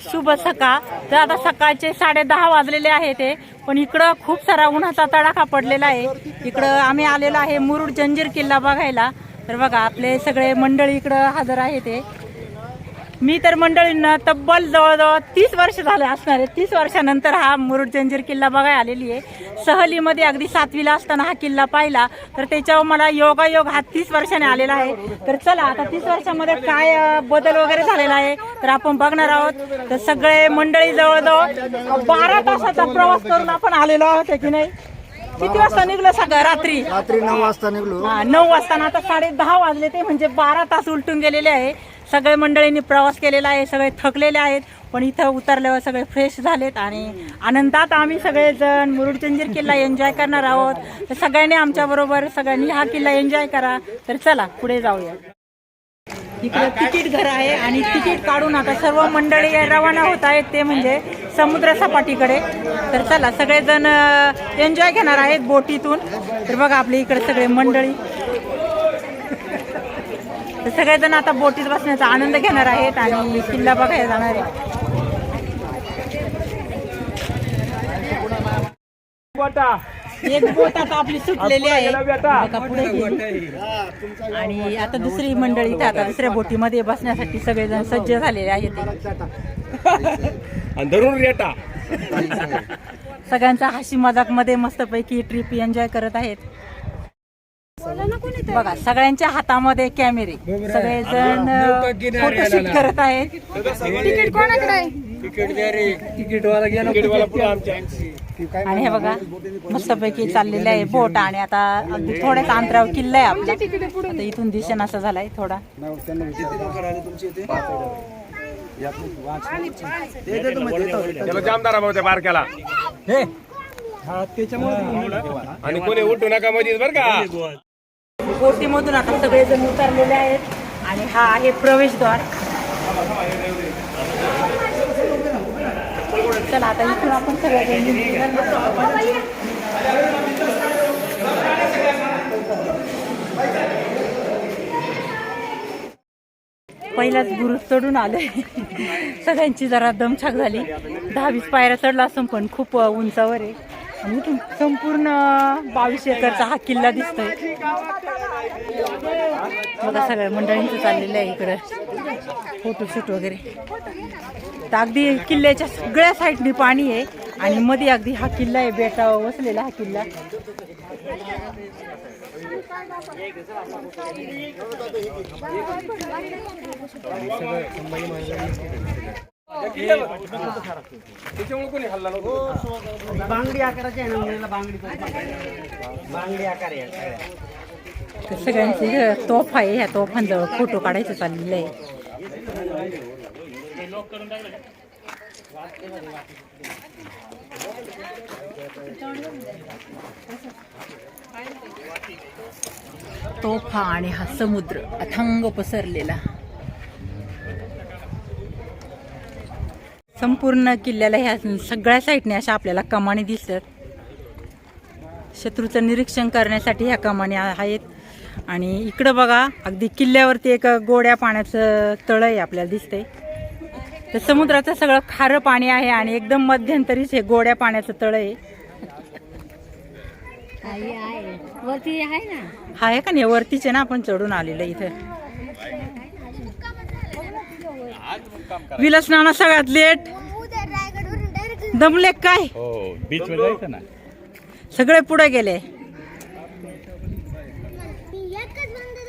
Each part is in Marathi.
शुभ सकाळ. तर आता सकाळचे साडे दहा वाजलेले आहे ते. पण इकडं खूप सारा उन्हाचा तडाखा पडलेला आहे. इकडं आम्ही आलेलो आहे मुरुड जंजीर किल्ला बघायला. तर बघा आपले सगळे मंडळी इकडं हजर आहे ते. मी तर मंडळींना तब्बल जवळजवळ तीस वर्ष झाले असणार आहे. तीस वर्षानंतर हा मुरुड जंजीर किल्ला बघायला आलेली आहे. सहलीमध्ये अगदी सातवीला असताना हा किल्ला पाहिला. तर त्याच्यावर मला योगायोग हा तीस वर्षाने आलेला आहे. तर चला आता तीस वर्षामध्ये काय बदल वगैरे झालेला आहे तर आपण बघणार आहोत. तर सगळे मंडळी जवळजवळ बारा तासाचा प्रवास करून आपण आलेलो आहोत है की नाही? किती वाजता निघलो सगळं? रात्री? रात्री नऊ वाजता निघलो. नऊ वाजता आता साडे दहा वाजले ते म्हणजे बारा तास उलटून गेलेले आहे. सगळ्या मंडळींनी प्रवास केलेला आहे सगळे थकलेले आहेत पण इथं उतरल्यावर सगळे फ्रेश झालेत आणि आनंदात आम्ही सगळेजण मुरुडचंजीर किल्ला एन्जॉय करणार आहोत. तर सगळ्यांनी आमच्याबरोबर सगळ्यांनी हा किल्ला एन्जॉय करा. तर चला पुढे जाऊया. इकडे तिकीट घर आहे आणि तिकीट काढून आता सर्व मंडळी रवाना होत आहेत ते म्हणजे समुद्र सपाटीकडे. तर चला सगळेजण एन्जॉय घेणार आहेत बोटीतून. तर बघा आपली इकडे सगळे मंडळी. तर सगळेजण आता बोटीत बसण्याचा आनंद घेणार आहेत आणि किल्ला बघायला जाणार आहे एक बोट आता आपली सुटलेली आहे. बघा पुढे गेली. आणि आता दुसरी मंडळी इथे आता दुसऱ्या बोटीमध्ये बसण्यासाठी सगळेजण सज्ज झालेले आहेत. आणि धरून रेटा. सगळ्यांचा हशी मजाकमध्ये मस्तपैकी ट्रिप एन्जॉय करत आहेत. बघा सगळ्यांच्या हातामध्ये कॅमेरे. सगळेजण फोटोशूट करत आहेत. तिकीट कोणाकडे आहे? आणि हे बघा मस्तपैकी चाललेले आहे बोट आणि आता अगदी थोड्याच अंतरावर किल्ला आहे आपला. आता इथून दिसेन असं झालाय थोडा. जामदारा भाऊ त्या बारक्याला. आणि कोणी उठू नका मधीच बर का. बोटीमधून आता सगळेजण उतरलेले आहेत आणि हा आहे प्रवेशद्वार. चला आता इथून आपण पहिलाच गुरु चढून आले. सगळ्यांची जरा दमछाक झाली. दहा वीस पायऱ्या चढला असं पण खूप उंचावर आहे. आणि इथून संपूर्ण बावीस एकरचा हा किल्ला दिसतोय. बघा सगळ्या मंडळींचं चाललेलं आहे इकडं. फोटोशूट वगैरे. तर अगदी किल्ल्याच्या सगळ्या साईडने पाणी आहे आणि मध्ये अगदी हा किल्ला आहे बेटावर वसलेला हा किल्ला. त्याच्यामुळे कोणी हल्ला बांगडी आकाराची आहे ना मुलीला बांगडी बांगडी आकार आहे सगळ्यांचे तोफ आहे ह्या तोफांजवळ फोटो काढायचं चाललेलं आहे. तोफा आणि हा समुद्र अथांग पसरलेला. संपूर्ण किल्ल्याला ह्या सगळ्या साईडने अशा आपल्याला कमानी दिसतात. शत्रूचं निरीक्षण करण्यासाठी ह्या कमानी आहेत. आणि इकडं बघा अगदी किल्ल्यावरती एक गोड्या पाण्याचं तळ आहे आपल्याला दिसतंय. तर समुद्राचं सगळं खारं पाणी आहे आणि एकदम मध्यंतरीच हे गोड्या पाण्याचं तळ आहे. वरती आहे ना? हा आहे का नाही? वरतीच आहे ना आपण चढून आलेलं इथं. विलास नाना सगळ्यात लेट. दमले काय? हो बीच वर जायचं ना. सगळे पुढे गेले.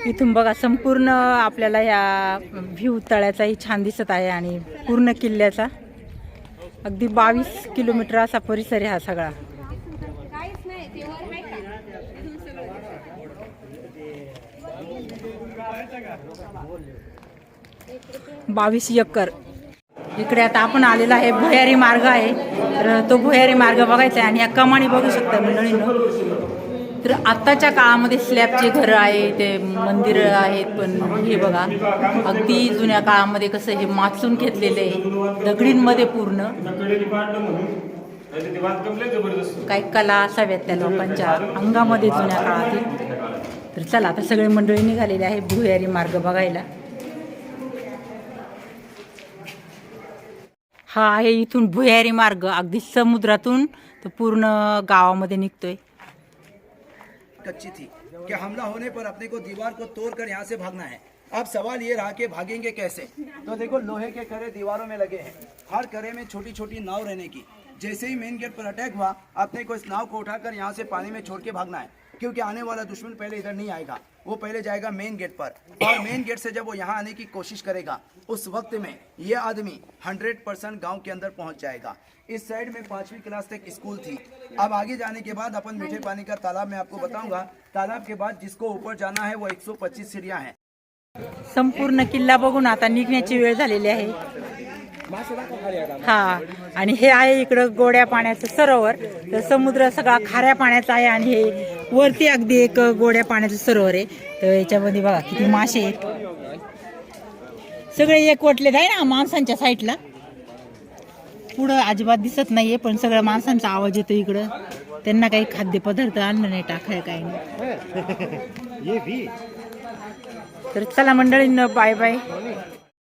इथून बघा संपूर्ण आपल्याला ह्या व्ह्यू तळ्याचाही छान दिसत आहे आणि पूर्ण किल्ल्याचा. अगदी बावीस किलोमीटर असा परिसर आहे हा सगळा. बावीस एकर. इकडे आता आपण आलेला आहे भुयारी मार्ग आहे. तर तो भुयारी मार्ग बघायचा आहे आणि या कमानी बघू शकता मंडळीनं. तर आत्ताच्या काळामध्ये स्लॅबचे घरं आहे ते मंदिर आहेत पण हे बघा अगदी जुन्या काळामध्ये कसं हे माचून घेतलेलं आहे. दगडींमध्ये पूर्ण. काही कला असाव्यात त्या लोकांच्या अंगामध्ये जुन्या काळातील. तर चला आता सगळे मंडळी निघालेले आहे भुयारी मार्ग बघायला. हा आहे इथून भुयारी मार्ग, अगदी समुद्रातून तो पूर्ण गावामध्ये निघतोय. कच्ची थी. कि हमला होने पर अपने को दीवार को तोड़कर यहाँ से भागना है? अब सवाल ये रहा कि भागेंगे कैसे? तो देखो, लोहे के करे दीवारों में लगे हैं। हर करे में छोटी छोटी नाव रहने की। जैसे ही मेन गेट पर अटैक हुआ, अपने को इस नाव को उठाकर यहाँ से पानी में छोड़ के भागना है। क्योंकि आने वाला दुश्मन पहले इधर नहीं आएगा, वो पहले जाएगा मेन गेट पर। और मेन गेट से जब वो यहाँ आने की कोशिश करेगा, उस वक्त में ये आदमी 100 परसेंट गाँव के अंदर पहुँच जाएगा। इस साइड में पांचवी क्लास तक स्कूल थी। अब आगे जाने के बाद अपन मीठे पानी का तालाब मैं आपको बताऊँगा। तालाब के बाद जिसको ऊपर जाना है, वो एक 125 सीढ़ियाँ हैं। संपूर्ण किल्ला बघून आता वेळ झालेली आहे. हा हे आहे इकडं गोड्या पाण्याचं सरोवर. समुद्र सगळा खाऱ्या पाण्याचा आहे वरती अगदी एक गोड्या पाण्याचं सरोवर आहे. तर याच्यामध्ये बघा किती मासे आहेत. सगळे एकवटलेत आहे ना माणसांच्या साईडला. पुढं अजिबात दिसत नाहीये पण सगळ्या माणसांचा आवाज येतो इकडं. त्यांना काही खाद्यपदार्थ आणलं नाही टाकाय काही नाही. तर चला मंडळींनो बाय बाय